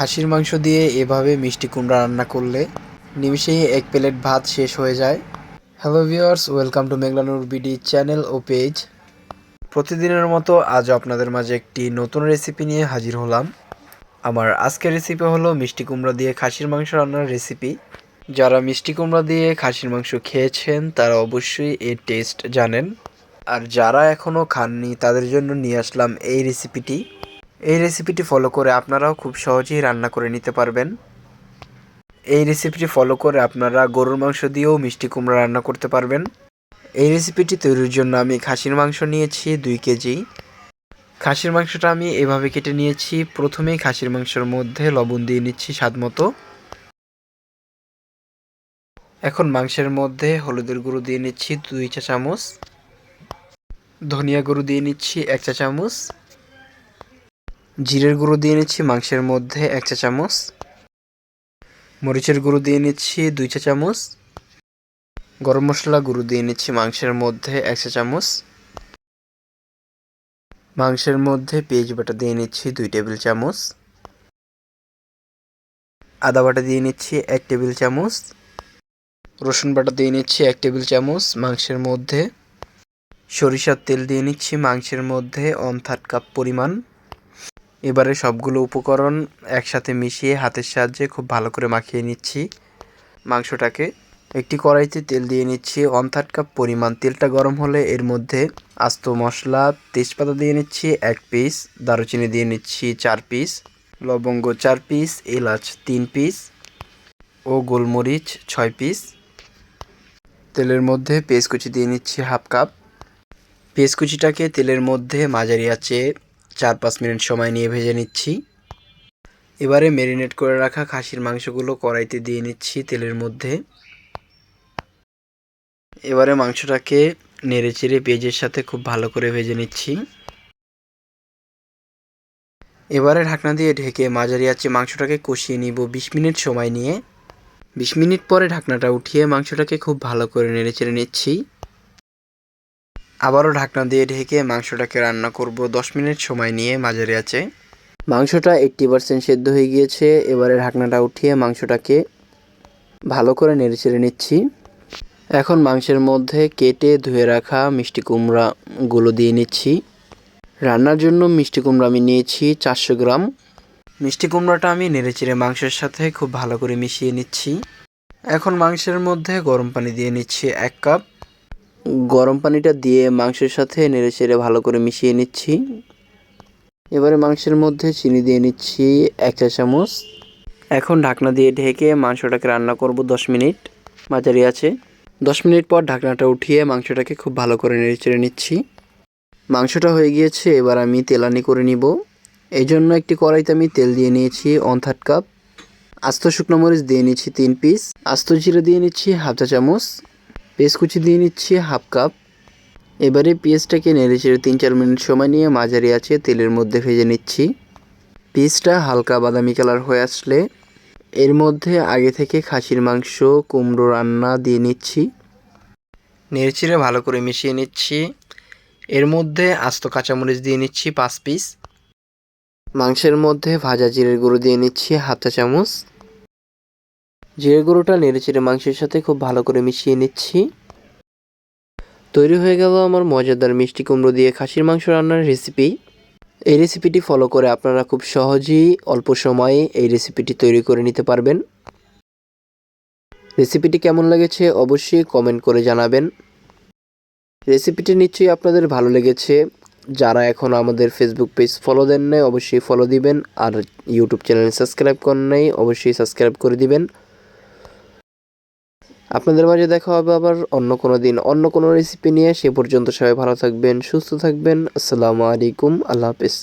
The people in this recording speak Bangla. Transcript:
খাসির মাংস দিয়ে এভাবে মিষ্টি কুমড়া রান্না করলে নিমিষেই এক প্লেট ভাত শেষ হয়ে যায়। Hello viewers welcome to মেঘলানুর BD channel ও পেজ প্রতিদিনের মতো আজও আপনাদের মাঝে একটি নতুন রেসিপি নিয়ে হাজির হলাম। আমার আজকের রেসিপি হলো মিষ্টি কুমড়া দিয়ে খাসির মাংস রান্নার রেসিপি যারা মিষ্টি কুমড়া দিয়ে খাসির মাংস খেয়েছেন, তারা অবশ্যই এর টেস্ট জানেন। আর যারা এখনও খাননি, তাদের জন্য নিয়ে আসলাম এই রেসিপিটি এই রেসিপিটি ফলো করে আপনারাও খুব সহজেই রান্না করে নিতে পারবেন। এই রেসিপিটি ফলো করে আপনারা গরুর মাংস দিয়েও মিষ্টি কুমড়া রান্না করতে পারবেন। এই রেসিপিটি তৈরির জন্য আমি খাসির মাংস নিয়েছি দুই কেজি। খাসির মাংসটা আমি এভাবে কেটে নিয়েছি। প্রথমেই খাসির মাংসের মধ্যে লবণ দিয়ে নিচ্ছি স্বাদ মতো। এখন মাংসের মধ্যে হলুদের গুঁড়ো দিয়ে নিচ্ছি দুই চা চামচ ধনিয়া গুঁড়ো দিয়ে নিচ্ছি এক চা চামচ জিরের গুঁড়ো দিয়ে নিচ্ছি, মাংসের মধ্যে এক চা চামচ। মরিচের গুঁড়ো দিয়ে নিচ্ছি, দুই চা চামচ। গরম মশলা গুঁড়ো দিয়ে নিচ্ছি, মাংসের মধ্যে এক চা চামচ। মাংসের মধ্যে পেঁয়াজ বাটা দিয়ে নিচ্ছি, দুই টেবিল চামচ। আদা বাটা দিয়ে নিচ্ছি, এক টেবিল চামচ। রসুন বাটা দিয়ে নিচ্ছি, এক টেবিল চামচ। মাংসের মধ্যে সরিষার তেল দিয়ে নিচ্ছি, মাংসের মধ্যে অন থার্ড কাপ পরিমাণ। এবারে সবগুলো উপকরণ একসাথে মিশিয়ে হাতের সাহায্যে খুব ভালো করে মাখিয়ে নিচ্ছি। মাংসটাকে একটি কড়াইতে তেল দিয়ে নিচ্ছি। ওয়ান থার্ড কাপ পরিমাণ তেলটা গরম হলে এর মধ্যে আস্ত মশলা, তেজপাতা দিয়ে নিচ্ছি এক পিস, দারুচিনি দিয়ে নিচ্ছি চার পিস, লবঙ্গ চার পিস, এলাচ তিন পিস ও গোলমরিচ ছয় পিস। তেলের মধ্যে পেঁয়াজ কুচি দিয়ে নিচ্ছি হাফ কাপ। পেঁয়াজ কুচিটাকে তেলের মধ্যে মাঝারি আঁচে চার পাঁচ মিনিট সময় নিয়ে ভেজে নিচ্ছি। এবারে ম্যারিনেট করে রাখা খাসির মাংসগুলো কড়াইতে দিয়ে নিচ্ছি তেলের মধ্যে। এবারে মাংসটাকে নেড়ে চেড়ে পেঁয়াজের সাথে খুব ভালো করে ভেজে নিচ্ছি। এবারে ঢাকনা দিয়ে ঢেকে মাঝারি আঁচে মাংসটাকে কষিয়ে নিব বিশ মিনিট সময় নিয়ে। বিশ মিনিট পরে ঢাকনাটা উঠিয়ে মাংসটাকে খুব ভালো করে নেড়ে চেড়ে নিচ্ছি। আবারও ঢাকনা দিয়ে ঢেকে মাংসটাকে রান্না করব। দশ মিনিট সময় নিয়ে মাঝারি আছে মাংসটা এইট্টি পারসেন্ট সেদ্ধ হয়ে গিয়েছে। এবারে ঢাকনাটা উঠিয়ে মাংসটাকে ভালো করে নেড়ে চেড়ে নিচ্ছি। এখন মাংসের মধ্যে কেটে ধুয়ে রাখা মিষ্টি কুমড়াগুলো দিয়ে নিচ্ছি। রান্নার জন্য মিষ্টি কুমড়া আমি নিয়েছি চারশো গ্রাম। মিষ্টি কুমড়াটা আমি নেড়ে চেড়ে মাংসের সাথে খুব ভালো করে মিশিয়ে নিচ্ছি। এখন মাংসের মধ্যে গরম পানি দিয়ে নিচ্ছি এক কাপ। গরম পানিটা দিয়ে মাংসের সাথে নেড়ে চেড়ে ভালো করে মিশিয়ে নিচ্ছি। এবারে মাংসের মধ্যে চিনি দিয়ে নিচ্ছি এক চা চামচ। এখন ঢাকনা দিয়ে ঢেকে মাংসটাকে রান্না করব দশ মিনিট। মাঝারি আছে। দশ মিনিট পর ঢাকনাটা উঠিয়ে মাংসটাকে খুব ভালো করে নেড়ে চেড়ে নিচ্ছি। মাংসটা হয়ে গিয়েছে, এবার আমি তেলানি করে নিব। এই জন্য একটি কড়াইতে আমি তেল দিয়ে নিয়েছি ওয়ান থার্ড কাপ আস্ত শুকনো মরিচ দিয়ে নিচ্ছি তিন পিস আস্ত জিরে দিয়ে নিচ্ছি হাফ চা চামচ। পেঁয়াজ কুচি দিয়ে নিচ্ছি হাফ কাপ। এবারে পেঁয়াজটাকে নেড়ে চেড়ে তিন চার মিনিট সময় নিয়ে মাঝারি আছে তেলের মধ্যে ভেজে নিচ্ছি। পেঁয়াজটা হালকা বাদামি কালার হয়ে আসলে এর মধ্যে আগে থেকে খাসির মাংস, কুমড়ো রান্না দিয়ে নিচ্ছি। নেড়ে চেড়ে ভালো করে মিশিয়ে নিচ্ছি। এর মধ্যে আস্ত কাঁচামরিচ দিয়ে নিচ্ছি পাঁচ পিস। মাংসের মধ্যে ভাজা জিরের গুঁড়ো দিয়ে নিচ্ছি হাফ চা চামচ। জিরে গুঁড়োটা নেড়ে চেড়ে মাংসের সাথে খুব ভালো করে মিশিয়ে নিচ্ছি। তৈরি হয়ে গেল আমার মজাদার মিষ্টি কুমড়ো দিয়ে খাসির মাংস রান্নার রেসিপি এই রেসিপিটি ফলো করে আপনারা খুব সহজেই অল্প সময়ে এই রেসিপিটি তৈরি করে নিতে পারবেন। রেসিপিটি কেমন লেগেছে অবশ্যই কমেন্ট করে জানাবেন। রেসিপিটি নিশ্চয়ই আপনাদের ভালো লেগেছে। যারা এখন আমাদের ফেসবুক পেজ ফলো দেন নাই, অবশ্যই ফলো দিবেন। আর ইউটিউব চ্যানেল সাবস্ক্রাইব করেন নাই, অবশ্যই সাবস্ক্রাইব করে দিবেন। আপনাদের মাঝে দেখা হবে আবার অন্য কোনো দিন, অন্য কোনো রেসিপি নিয়ে। সে পর্যন্ত সবাই ভালো থাকবেন, সুস্থ থাকবেন। আসসালামু আলাইকুম, আল্লাহ হাফিজ।